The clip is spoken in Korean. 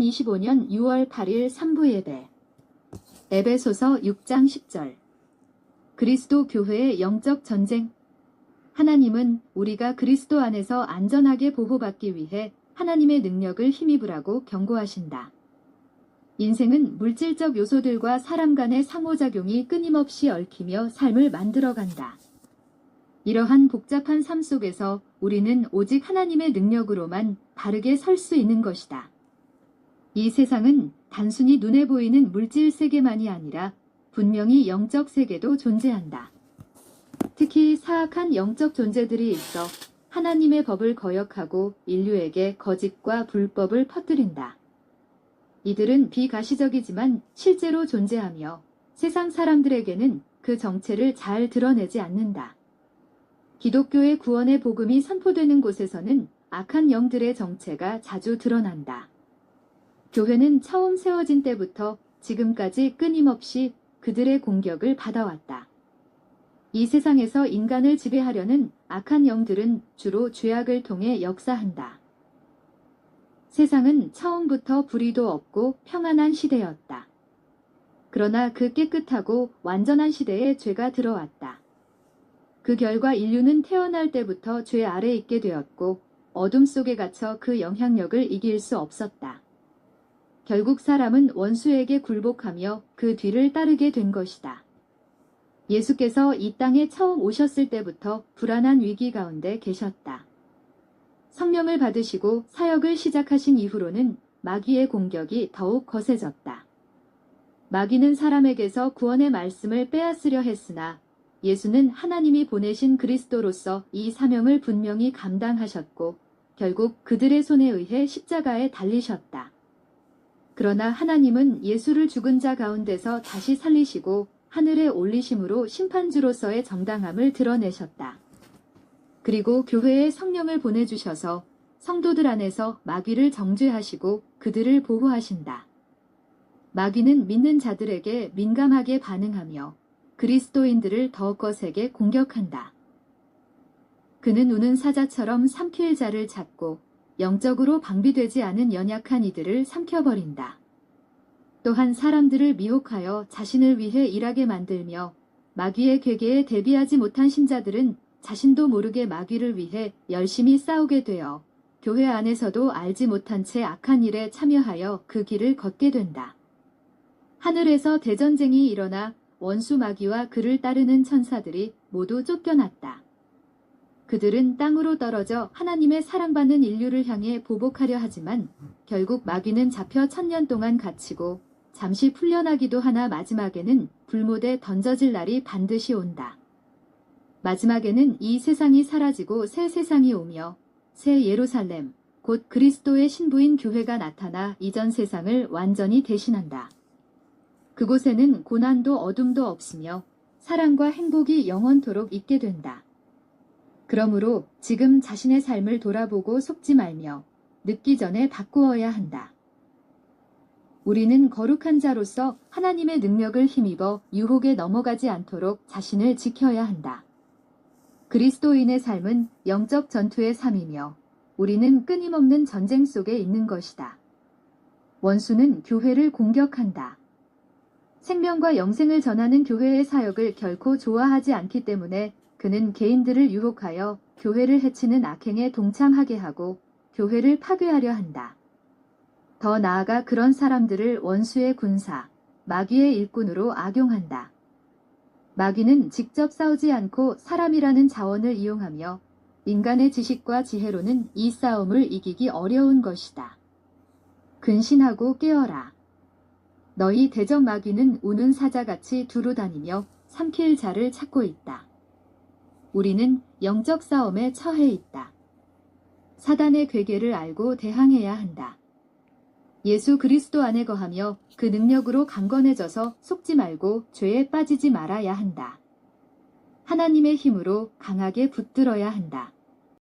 2025년 6월 8일 3부 예배 에베소서 6장 10절 그리스도 교회의 영적 전쟁 하나님은 우리가 그리스도 안에서 안전하게 보호받기 위해 하나님의 능력을 힘입으라고 경고하신다. 인생은 물질적 요소들과 사람 간의 상호작용이 끊임없이 얽히며 삶을 만들어간다. 이러한 복잡한 삶 속에서 우리는 오직 하나님의 능력으로만 바르게 설 수 있는 것이다. 이 세상은 단순히 눈에 보이는 물질 세계만이 아니라 분명히 영적 세계도 존재한다. 특히 사악한 영적 존재들이 있어 하나님의 법을 거역하고 인류에게 거짓과 불법을 퍼뜨린다. 이들은 비가시적이지만 실제로 존재하며 세상 사람들에게는 그 정체를 잘 드러내지 않는다. 기독교의 구원의 복음이 선포되는 곳에서는 악한 영들의 정체가 자주 드러난다. 교회는 처음 세워진 때부터 지금까지 끊임없이 그들의 공격을 받아왔다. 이 세상에서 인간을 지배하려는 악한 영들은 주로 죄악을 통해 역사한다. 세상은 처음부터 불의도 없고 평안한 시대였다. 그러나 그 깨끗하고 완전한 시대에 죄가 들어왔다. 그 결과 인류는 태어날 때부터 죄 아래 있게 되었고 어둠 속에 갇혀 그 영향력을 이길 수 없었다. 결국 사람은 원수에게 굴복하며 그 뒤를 따르게 된 것이다. 예수께서 이 땅에 처음 오셨을 때부터 불안한 위기 가운데 계셨다. 성령을 받으시고 사역을 시작하신 이후로는 마귀의 공격이 더욱 거세졌다. 마귀는 사람에게서 구원의 말씀을 빼앗으려 했으나 예수는 하나님이 보내신 그리스도로서 이 사명을 분명히 감당하셨고 결국 그들의 손에 의해 십자가에 달리셨다. 그러나 하나님은 예수를 죽은 자 가운데서 다시 살리시고 하늘에 올리심으로 심판주로서의 정당함을 드러내셨다. 그리고 교회에 성령을 보내주셔서 성도들 안에서 마귀를 정죄하시고 그들을 보호하신다. 마귀는 믿는 자들에게 민감하게 반응하며 그리스도인들을 더 거세게 공격한다. 그는 우는 사자처럼 삼킬 자를 찾고 영적으로 방비되지 않은 연약한 이들을 삼켜버린다. 또한 사람들을 미혹하여 자신을 위해 일하게 만들며 마귀의 괴계에 대비하지 못한 신자들은 자신도 모르게 마귀를 위해 열심히 싸우게 되어 교회 안에서도 알지 못한 채 악한 일에 참여하여 그 길을 걷게 된다. 하늘에서 대전쟁이 일어나 원수 마귀와 그를 따르는 천사들이 모두 쫓겨났다. 그들은 땅으로 떨어져 하나님의 사랑받는 인류를 향해 보복하려 하지만 결국 마귀는 잡혀 천년 동안 갇히고 잠시 풀려나기도 하나 마지막에는 불못에 던져질 날이 반드시 온다. 마지막에는 이 세상이 사라지고 새 세상이 오며 새 예루살렘, 곧 그리스도의 신부인 교회가 나타나 이전 세상을 완전히 대신한다. 그곳에는 고난도 어둠도 없으며 사랑과 행복이 영원토록 있게 된다. 그러므로 지금 자신의 삶을 돌아보고 속지 말며 늦기 전에 바꾸어야 한다. 우리는 거룩한 자로서 하나님의 능력을 힘입어 유혹에 넘어가지 않도록 자신을 지켜야 한다. 그리스도인의 삶은 영적 전투의 삶이며 우리는 끊임없는 전쟁 속에 있는 것이다. 원수는 교회를 공격한다. 생명과 영생을 전하는 교회의 사역을 결코 좋아하지 않기 때문에 그는 개인들을 유혹하여 교회를 해치는 악행에 동참하게 하고 교회를 파괴하려 한다. 더 나아가 그런 사람들을 원수의 군사, 마귀의 일꾼으로 악용한다. 마귀는 직접 싸우지 않고 사람이라는 자원을 이용하며 인간의 지식과 지혜로는 이 싸움을 이기기 어려운 것이다. 근신하고 깨어라. 너희 대적 마귀는 우는 사자같이 두루 다니며 삼킬 자를 찾고 있다. 우리는 영적 싸움에 처해 있다. 사단의 괴계를 알고 대항해야 한다. 예수 그리스도 안에 거하며 그 능력으로 강건해져서 속지 말고 죄에 빠지지 말아야 한다. 하나님의 힘으로 강하게 붙들어야 한다.